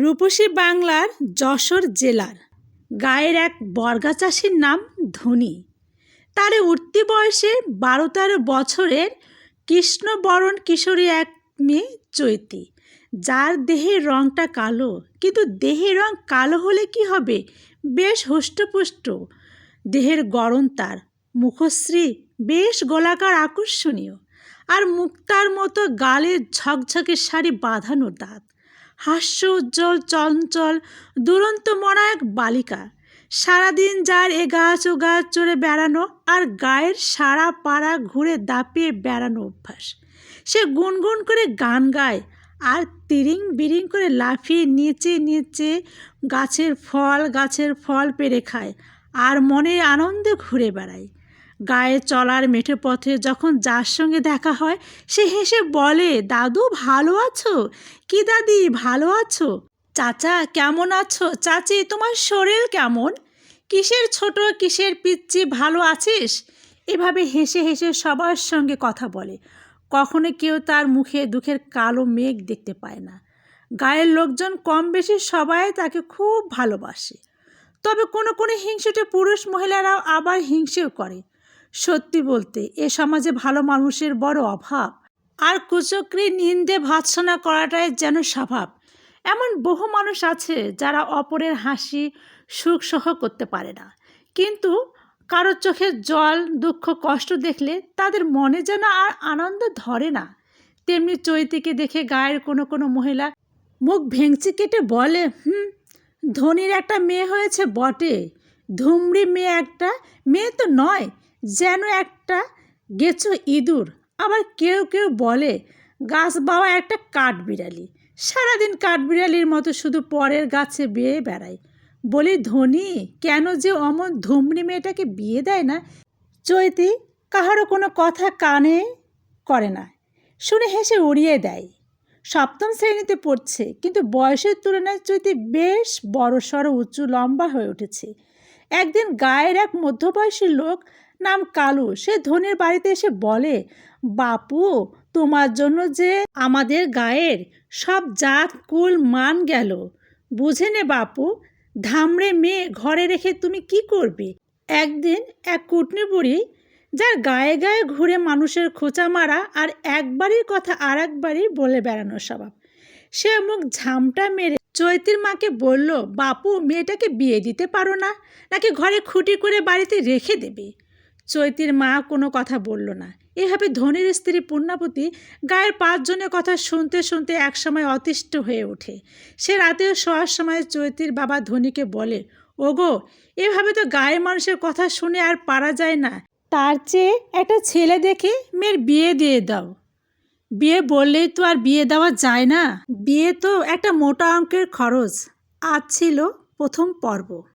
রূপসী বাংলার যশোর জেলার। গায়ের এক বর্গা চাষির নাম ধনী। তার উঠতি বয়সে বারো তেরো বছরের কৃষ্ণবরণ কিশোরী এক মেয়ে চৈতি। যার দেহের রঙটা কালো, কিন্তু দেহের রং কালো হলে কি হবে? বেশ হুষ্টপুষ্ট। দেহের গরম তার, মুখশ্রী বেশ গোলাকার আকর্ষণীয়। আর মুক্তার মতো গালের ঝকঝকে শাড়ি বাঁধানো দাঁত। হাস্য উজ্জ্বল, চঞ্চল, দুরন্ত মনা এক বালিকা। সারাদিন যার এ গাছ ও গাছ চড়ে বেড়ানো আর গায়ের সারা পাড়া ঘুরে দাপিয়ে বেড়ানো অভ্যাস। সে গুনগুন করে গান গায় আর তিরিং বিরিং করে লাফিয়ে নিচে নিচে গাছের ফল গাছের ফল পেড়ে খায় আর মনের আনন্দে ঘুরে বেড়ায়। গায়ে চলার মেঠো পথে যখন যার সঙ্গে দেখা হয়, সে হেসে বলে, দাদু, ভালো আছো? কি দাদি, ভালো আছো? চাচা, কেমন আছো? চাচি, তোমার শরীর কেমন? কিসের ছোট, কিসের পিচ্ছি ভালো আছিস? এভাবে হেসে হেসে সবার সঙ্গে কথা বলে। কখনো কেউ তার মুখে দুঃখের কালো মেঘ দেখতে পায় না। গায়ের লোকজন কম বেশি সবাই তাকে খুব ভালোবাসে। তবে কোনো কোনো হিংসুটে পুরুষ মহিলারাও আবার হিংসেও করে। সত্যি বলতে, এ সমাজে ভালো মানুষের বড় অভাব। আর কুচক্রি নিন্দে ভাৎসনা করাটাই যেন স্বভাব। এমন বহু মানুষ আছে যারা অপরের হাসি, সুখ সহ করতে পারে না। কিন্তু কারোর চোখে জল, দুঃখ, কষ্ট দেখলে তাদের মনে যেন আর আনন্দ ধরে না। তেমনি চৈতিকে দেখে গায়ের কোনো কোনো মহিলা মুখ ভেঙচি কেটে বলে, হুম, ধনির একটা মেয়ে হয়েছে বটে। ধুমড়ি মেয়ে একটা মেয়ে তো নয় যেন একটা গেছো ইঁদুর। আবার কেউ কেউ বলে, গাছ বাবা একটা কাঠবিড়ালি। সারাদিন কাঠবিড়ালির মতো শুধু পরের গাছে বেয়ে বেড়ায়। বলি, ধনী, কেন যে অমন ধুমনি মেয়েটাকে বিয়ে দেয় না? চৈতি, কাহারও কোনো কথা কানে করে না শুনে হেসে উড়িয়ে দেয়। সপ্তম শ্রেণীতে পড়ছে, কিন্তু বয়সের তুলনায় চৈতি বেশ বড় সড়ো উঁচু, লম্বা হয়ে উঠেছে। একদিন গায়ের এক মধ্যবয়সী লোক নাম কালু। সে ধনির বাড়িতে এসে বলে, বাপু, তোমার জন্য যে আমাদের গায়ের সব জাত, কুল, মান গেল। বুঝে নে বাপু, ধামড়ে মেয়ে ঘরে রেখে তুমি কি করবে? একদিন এক কুটনি বুড়ি, যার গায়ে গায়ে ঘুরে মানুষের খোঁচা মারা আর একবারই কথা আর একবারই বলে বেড়ানো স্বভাব। সে মুখ ঝামটা মেরে চৈতির মাকে বলল, বাপু, মেয়েটাকে বিয়ে দিতে পারো না, নাকি ঘরে খুঁটি করে বাড়িতে রেখে দেবে? চৈতির মা কোনো কথা বলল না। এভাবে ধনির স্ত্রী পূর্ণাবতী গায়ের পাঁচজনের কথা শুনতে শুনতে একসময় অতিষ্ঠ হয়ে ওঠে। সে রাতেও শোয়ার সময় চৈতির বাবা ধনীকে বলে, ওগো, এভাবে তো গায়ের মানুষের কথা শুনে আর পারা যায় না। তার চেয়ে একটা ছেলে দেখে মেয়ের বিয়ে দিয়ে দাও। বিয়ে বললেই তো আর বিয়ে দেওয়া যায় না। বিয়ে তো একটা মোটা অঙ্কের খরচ। আজ ছিল প্রথম পর্ব।